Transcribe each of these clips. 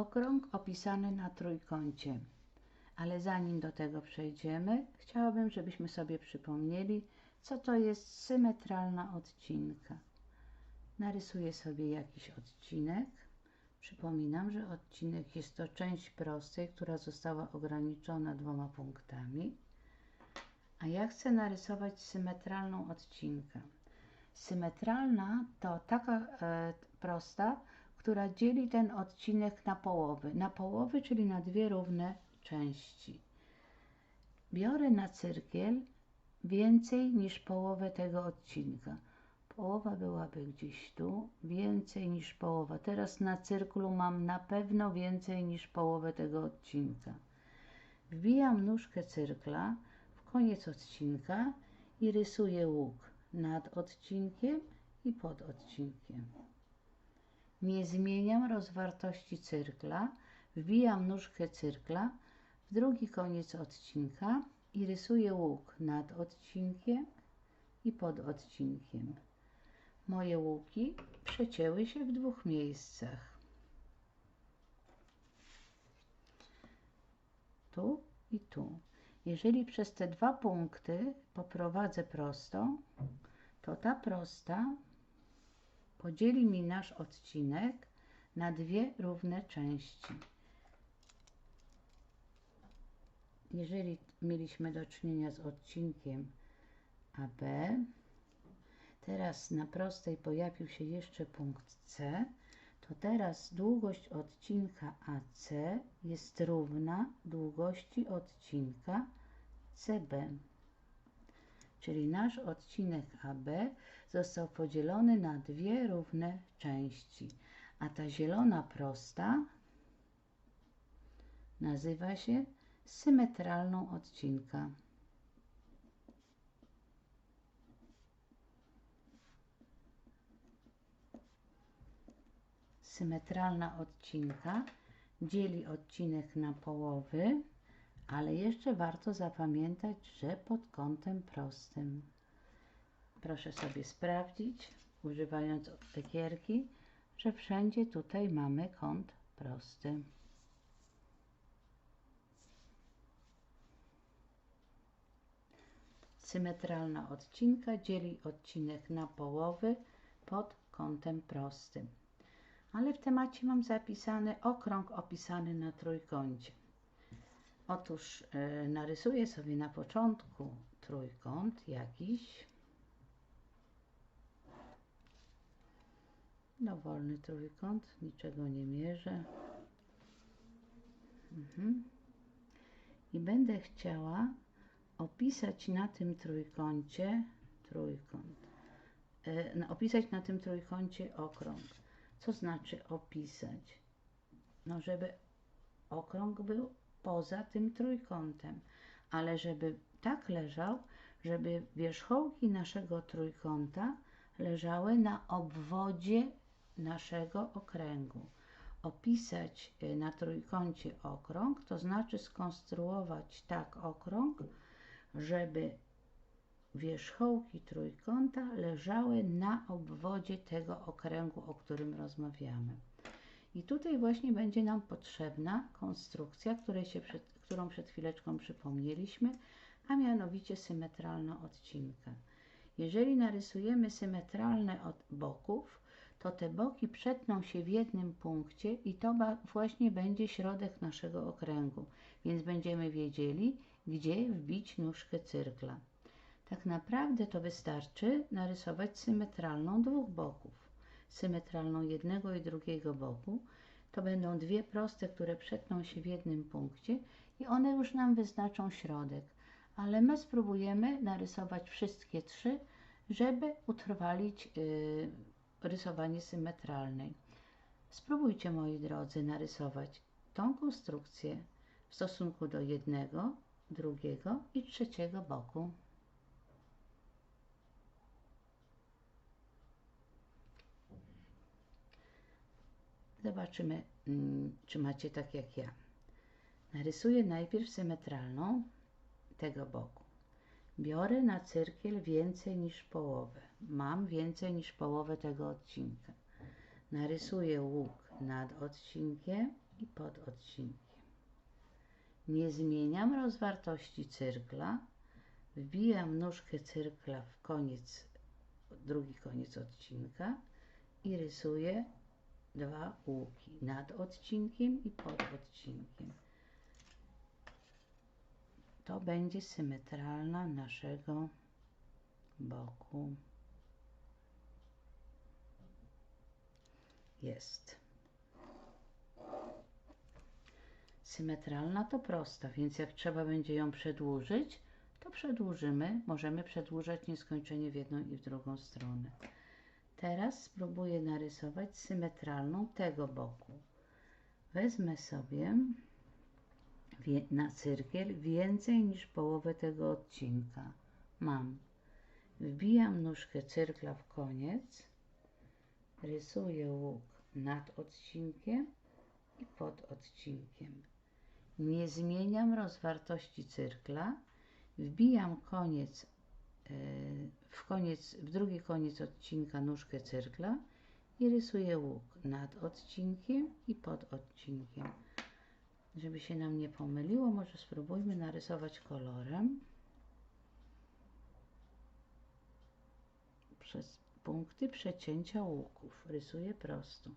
okrąg opisany na trójkącie. Ale zanim do tego przejdziemy, chciałabym, żebyśmy sobie przypomnieli, co to jest symetralna odcinka. Narysuję sobie jakiś odcinek. Przypominam, że odcinek jest to część prostej, która została ograniczona dwoma punktami. A ja chcę narysować symetralną odcinkę. Symetralna to taka e, prosta, która dzieli ten odcinek na połowy. Na połowy, czyli na dwie równe części. Biorę na cyrkiel więcej niż połowę tego odcinka. Połowa byłaby gdzieś tu, więcej niż połowa. Teraz na cyrklu mam na pewno więcej niż połowę tego odcinka. Wbijam nóżkę cyrkla w koniec odcinka i rysuję łuk nad odcinkiem i pod odcinkiem. Nie zmieniam rozwartości cyrkla, wbijam nóżkę cyrkla w drugi koniec odcinka i rysuję łuk nad odcinkiem i pod odcinkiem. Moje łuki przecięły się w dwóch miejscach. Tu i tu. Jeżeli przez te dwa punkty poprowadzę prostą, to ta prosta podzieli mi nasz odcinek na dwie równe części. Jeżeli mieliśmy do czynienia z odcinkiem AB, teraz na prostej pojawił się jeszcze punkt C, to teraz długość odcinka AC jest równa długości odcinka CB. Czyli nasz odcinek AB został podzielony na dwie równe części, a ta zielona prosta nazywa się symetralną odcinka. Symetralna odcinka dzieli odcinek na połowy, ale jeszcze warto zapamiętać, że pod kątem prostym. Proszę sobie sprawdzić, używając ekierki, że wszędzie tutaj mamy kąt prosty. Symetralna odcinka dzieli odcinek na połowy pod kątem prostym. Ale w temacie mam zapisany okrąg opisany na trójkącie. Otóż yy, narysuję sobie na początku trójkąt jakiś. Dowolny trójkąt, niczego nie mierzę. Mhm. I będę chciała opisać na tym trójkącie trójkąt. Yy, opisać na tym trójkącie okrąg. Co znaczy opisać? No, żeby okrąg był poza tym trójkątem, ale żeby tak leżał, żeby wierzchołki naszego trójkąta leżały na obwodzie naszego okręgu. Opisać y, na trójkącie okrąg, to znaczy skonstruować tak okrąg, żeby wierzchołki trójkąta leżały na obwodzie tego okręgu, o którym rozmawiamy. I tutaj właśnie będzie nam potrzebna konstrukcja, której się przed, którą przed chwileczką przypomnieliśmy, a mianowicie symetralna odcinka. Jeżeli narysujemy symetralne od boków, to te boki przetną się w jednym punkcie i to właśnie będzie środek naszego okręgu, więc będziemy wiedzieli, gdzie wbić nóżkę cyrkla. Tak naprawdę to wystarczy narysować symetralną dwóch boków. Symetralną jednego i drugiego boku. To będą dwie proste, które przetną się w jednym punkcie i one już nam wyznaczą środek. Ale my spróbujemy narysować wszystkie trzy, żeby utrwalić yy, rysowanie symetralnej. Spróbujcie, moi drodzy, narysować tą konstrukcję w stosunku do jednego, drugiego i trzeciego boku. Zobaczymy, mm, czy macie tak jak ja. Narysuję najpierw symetralną tego boku. Biorę na cyrkiel więcej niż połowę. Mam więcej niż połowę tego odcinka. Narysuję łuk nad odcinkiem i pod odcinkiem. Nie zmieniam rozwartości cyrkla, wbijam nóżkę cyrkla w koniec, drugi koniec odcinka i rysuję dwa łuki nad odcinkiem i pod odcinkiem. To będzie symetralna naszego boku. Jest. Symetralna to prosta, więc jak trzeba będzie ją przedłużyć, to przedłużymy. Możemy przedłużać nieskończenie w jedną i w drugą stronę. Teraz spróbuję narysować symetralną tego boku. Wezmę sobie na cyrkiel więcej niż połowę tego odcinka. Mam. Wbijam nóżkę cyrkla w koniec, rysuję łuk nad odcinkiem i pod odcinkiem. Nie zmieniam rozwartości cyrkla, wbijam koniec e, w, koniec, w drugi koniec odcinka nóżkę cyrkla i rysuję łuk nad odcinkiem i pod odcinkiem. Żeby się nam nie pomyliło, może spróbujmy narysować kolorem. Przez punkty przecięcia łuków. Rysuję prosto.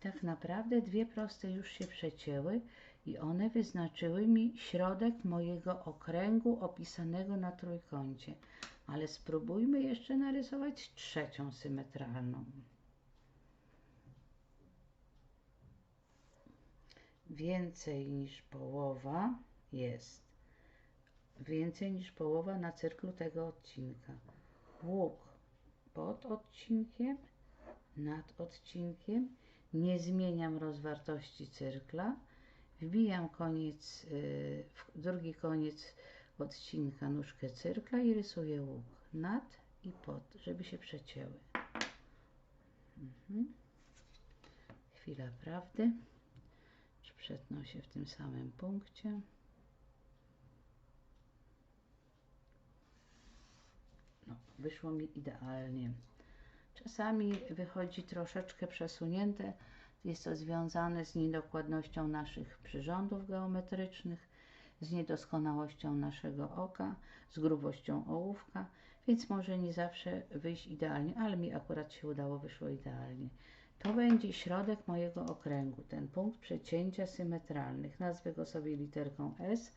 Tak naprawdę dwie proste już się przecięły i one wyznaczyły mi środek mojego okręgu opisanego na trójkącie. Ale spróbujmy jeszcze narysować trzecią symetralną. Więcej niż połowa jest. Więcej niż połowa na cyrklu tego odcinka. Łuk pod odcinkiem, nad odcinkiem. Nie zmieniam rozwartości cyrkla wbijam koniec, y, drugi koniec odcinka nóżkę cyrkla i rysuję łuk nad i pod, żeby się przecięły. Mhm. Chwila prawdy. Przetną się w tym samym punkcie. No, wyszło mi idealnie. Czasami wychodzi troszeczkę przesunięte, jest to związane z niedokładnością naszych przyrządów geometrycznych, z niedoskonałością naszego oka, z grubością ołówka, więc może nie zawsze wyjść idealnie, ale mi akurat się udało, wyszło idealnie. To będzie środek mojego okręgu, ten punkt przecięcia symetralnych. Nazwę go sobie literką S,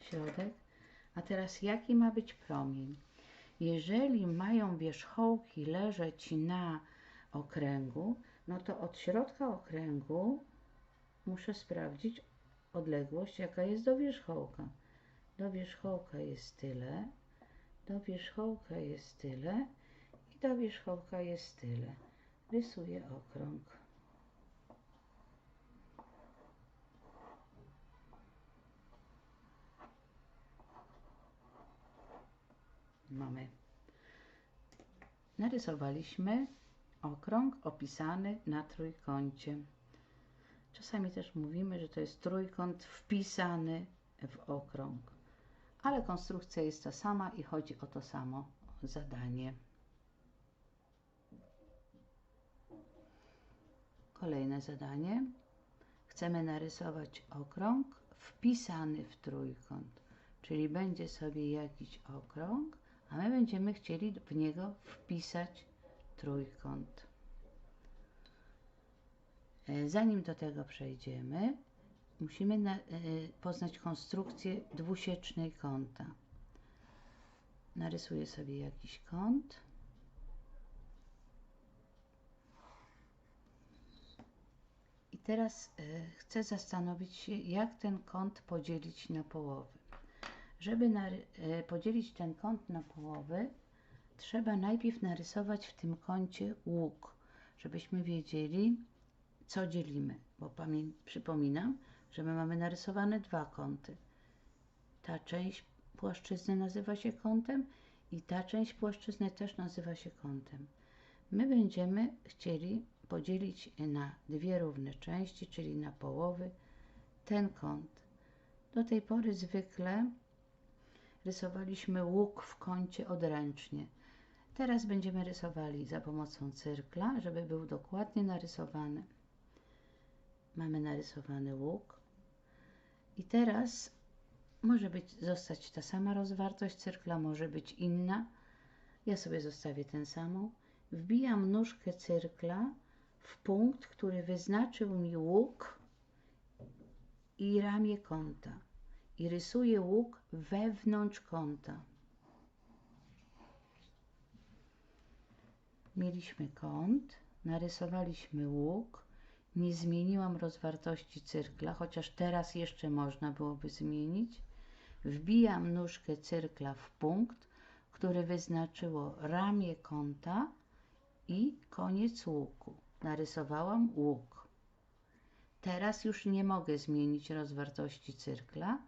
środek. A teraz jaki ma być promień? Jeżeli mają wierzchołki leżeć na okręgu, no to od środka okręgu muszę sprawdzić odległość, jaka jest do wierzchołka. Do wierzchołka jest tyle, do wierzchołka jest tyle i do wierzchołka jest tyle. Rysuję okrąg. Mamy. Narysowaliśmy okrąg opisany na trójkącie. Czasami też mówimy, że to jest trójkąt wpisany w okrąg, ale konstrukcja jest ta sama i chodzi o to samo zadanie. Kolejne zadanie. Chcemy narysować okrąg wpisany w trójkąt, czyli będzie sobie jakiś okrąg, a my będziemy chcieli w niego wpisać trójkąt. E, zanim do tego przejdziemy, musimy na, e, poznać konstrukcję dwusiecznej kąta. Narysuję sobie jakiś kąt. I teraz e, chcę zastanowić się, jak ten kąt podzielić na połowy. Żeby podzielić ten kąt na połowy, trzeba najpierw narysować w tym kącie łuk, żebyśmy wiedzieli, co dzielimy. Bo przypominam, że my mamy narysowane dwa kąty. Ta część płaszczyzny nazywa się kątem i ta część płaszczyzny też nazywa się kątem. My będziemy chcieli podzielić na dwie równe części, czyli na połowy, ten kąt. Do tej pory zwykle rysowaliśmy łuk w kącie odręcznie. Teraz będziemy rysowali za pomocą cyrkla, żeby był dokładnie narysowany. Mamy narysowany łuk. I teraz może być, zostać ta sama rozwartość cyrkla, może być inna. Ja sobie zostawię tę samą. Wbijam nóżkę cyrkla w punkt, który wyznaczył mi łuk i ramię kąta. I rysuję łuk wewnątrz kąta. Mieliśmy kąt, narysowaliśmy łuk, nie zmieniłam rozwartości cyrkla, chociaż teraz jeszcze można byłoby zmienić. Wbijam nóżkę cyrkla w punkt, który wyznaczyło ramię kąta i koniec łuku. Narysowałam łuk. Teraz już nie mogę zmienić rozwartości cyrkla.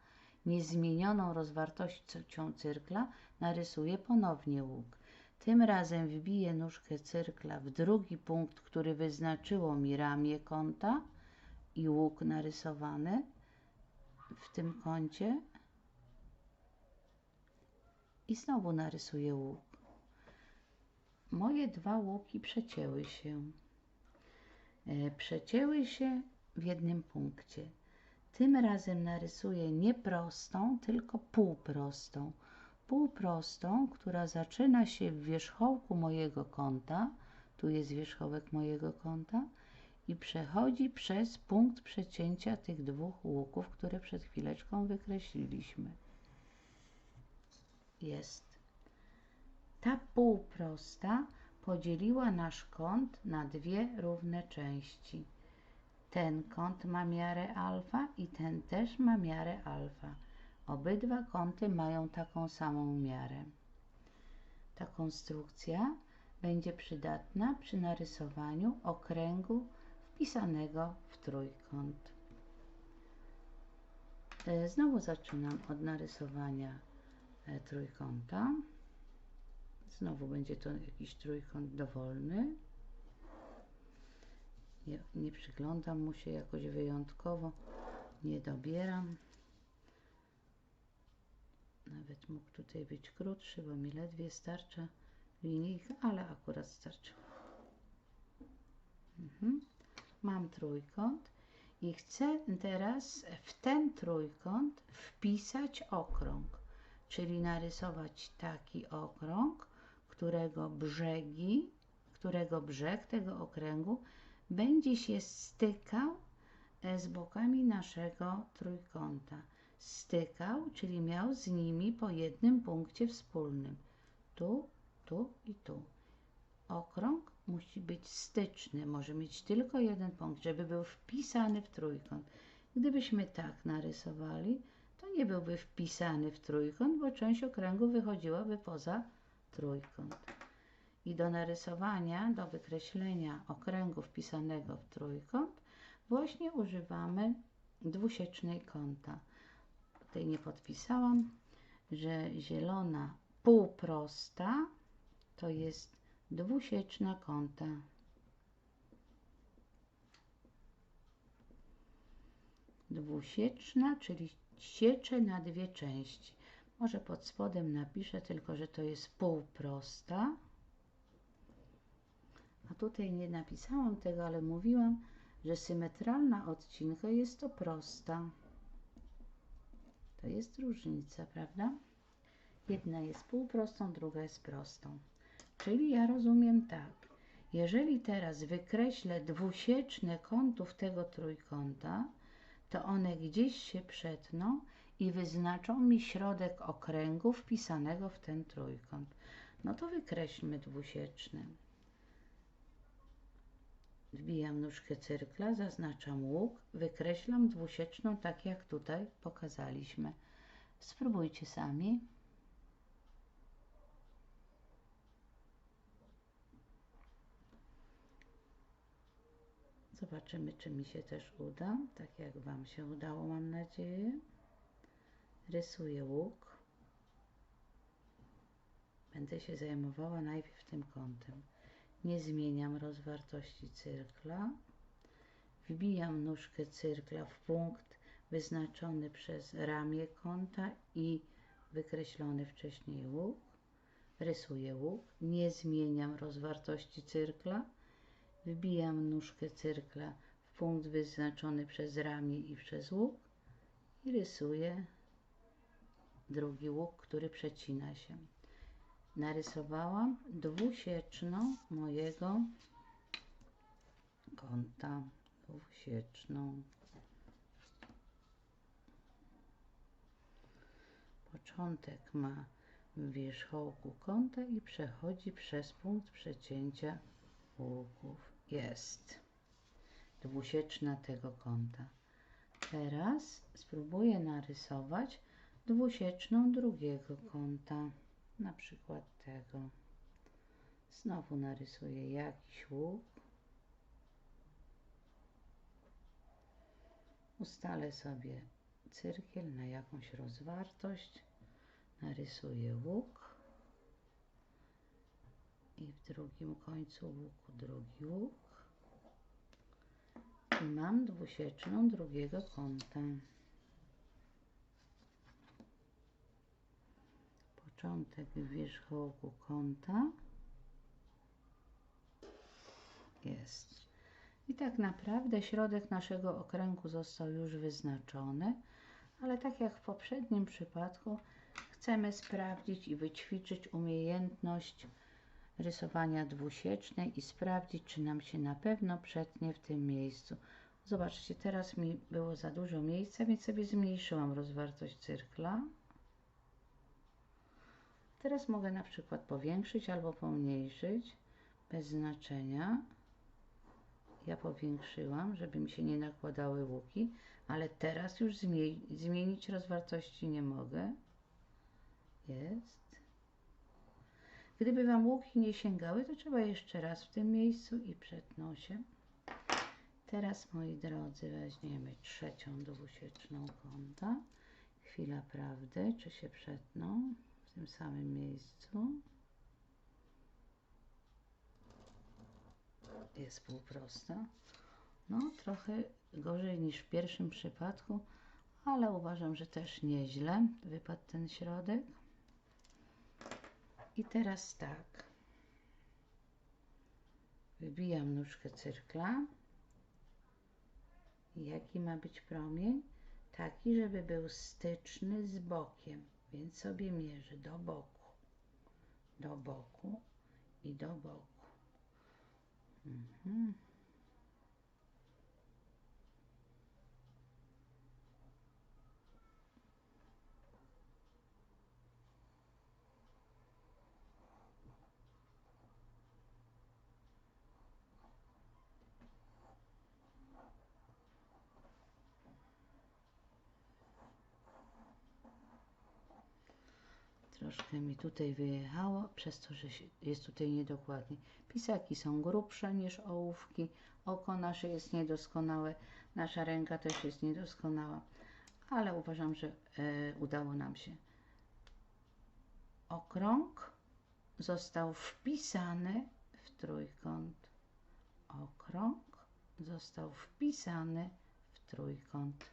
Niezmienioną rozwartością cyrkla narysuję ponownie łuk. Tym razem wbiję nóżkę cyrkla w drugi punkt, który wyznaczyło mi ramię kąta i łuk narysowany w tym kącie. I znowu narysuję łuk. Moje dwa łuki przecięły się. E, przecięły się w jednym punkcie. Tym razem narysuję nie prostą, tylko półprostą półprostą, która zaczyna się w wierzchołku mojego kąta, tu jest wierzchołek mojego kąta, i przechodzi przez punkt przecięcia tych dwóch łuków, które przed chwileczką wykreśliliśmy. Jest. Ta półprosta podzieliła nasz kąt na dwie równe części. Ten kąt ma miarę alfa i ten też ma miarę alfa. Obydwa kąty mają taką samą miarę. Ta konstrukcja będzie przydatna przy narysowaniu okręgu wpisanego w trójkąt. E, znowu zaczynam od narysowania e, trójkąta. Znowu będzie to jakiś trójkąt dowolny. Nie, nie przyglądam mu się jakoś wyjątkowo, nie dobieram. Nawet mógł tutaj być krótszy, bo mi ledwie starcza linijka, ale akurat starczy. Mhm. Mam trójkąt i chcę teraz w ten trójkąt wpisać okrąg, czyli narysować taki okrąg, którego brzegi, którego brzeg tego okręgu będzie się stykał e, z bokami naszego trójkąta stykał, czyli miał z nimi po jednym punkcie wspólnym. Tu, tu i tu. Okrąg musi być styczny, może mieć tylko jeden punkt, żeby był wpisany w trójkąt. Gdybyśmy tak narysowali, to nie byłby wpisany w trójkąt, bo część okręgu wychodziłaby poza trójkąt. I do narysowania, do wykreślenia okręgu wpisanego w trójkąt właśnie używamy dwusiecznej kąta tutaj nie podpisałam, że zielona półprosta to jest dwusieczna kąta. Dwusieczna, czyli siecze na dwie części. Może pod spodem napiszę tylko, że to jest półprosta. A tutaj nie napisałam tego, ale mówiłam, że symetralna odcinka jest to prosta. To jest różnica, prawda? Jedna jest półprostą, druga jest prostą. Czyli ja rozumiem tak. Jeżeli teraz wykreślę dwusieczne kątów tego trójkąta, to one gdzieś się przetną i wyznaczą mi środek okręgu wpisanego w ten trójkąt. No to wykreślmy dwusieczny. Wbijam nóżkę cyrkla, zaznaczam łuk, wykreślam dwusieczną, tak jak tutaj pokazaliśmy. Spróbujcie sami. Zobaczymy, czy mi się też uda, tak jak Wam się udało, mam nadzieję. Rysuję łuk. Będę się zajmowała najpierw tym kątem nie zmieniam rozwartości cyrkla, wbijam nóżkę cyrkla w punkt wyznaczony przez ramię kąta i wykreślony wcześniej łuk, rysuję łuk, nie zmieniam rozwartości cyrkla, wbijam nóżkę cyrkla w punkt wyznaczony przez ramię i przez łuk i rysuję drugi łuk, który przecina się. Narysowałam dwusieczną mojego kąta. Dwusieczną. Początek ma wierzchołku kąta i przechodzi przez punkt przecięcia łuków. Jest dwusieczna tego kąta. Teraz spróbuję narysować dwusieczną drugiego kąta, na przykład tego. Znowu narysuję jakiś łuk. Ustalę sobie cyrkiel na jakąś rozwartość. Narysuję łuk. I w drugim końcu łuku drugi łuk. I mam dwusieczną drugiego kąta. Początek wierzchołku kąta jest. I tak naprawdę środek naszego okręgu został już wyznaczony, ale tak jak w poprzednim przypadku chcemy sprawdzić i wyćwiczyć umiejętność rysowania dwusiecznej i sprawdzić, czy nam się na pewno przetnie w tym miejscu. Zobaczcie, teraz mi było za dużo miejsca, więc sobie zmniejszyłam rozwartość cyrkla. Teraz mogę na przykład powiększyć albo pomniejszyć, bez znaczenia. Ja powiększyłam, żeby mi się nie nakładały łuki, ale teraz już zmienić rozwartości nie mogę. Jest. Gdyby Wam łuki nie sięgały, to trzeba jeszcze raz w tym miejscu i przed nosem. Teraz, moi drodzy, weźmiemy trzecią dwusieczną kąta. Chwila prawdy, czy się przetną tym samym miejscu. Jest półprosta. No, trochę gorzej niż w pierwszym przypadku, ale uważam, że też nieźle wypadł ten środek. I teraz tak. Wybijam nóżkę cyrkla. Jaki ma być promień? Taki, żeby był styczny z bokiem, więc sobie mierzę do boku, do boku i do boku. Mhm. Troszkę mi tutaj wyjechało, przez to, że jest tutaj niedokładnie. Pisaki są grubsze niż ołówki, oko nasze jest niedoskonałe, nasza ręka też jest niedoskonała, ale uważam, że e, udało nam się. Okrąg został wpisany w trójkąt. Okrąg został wpisany w trójkąt.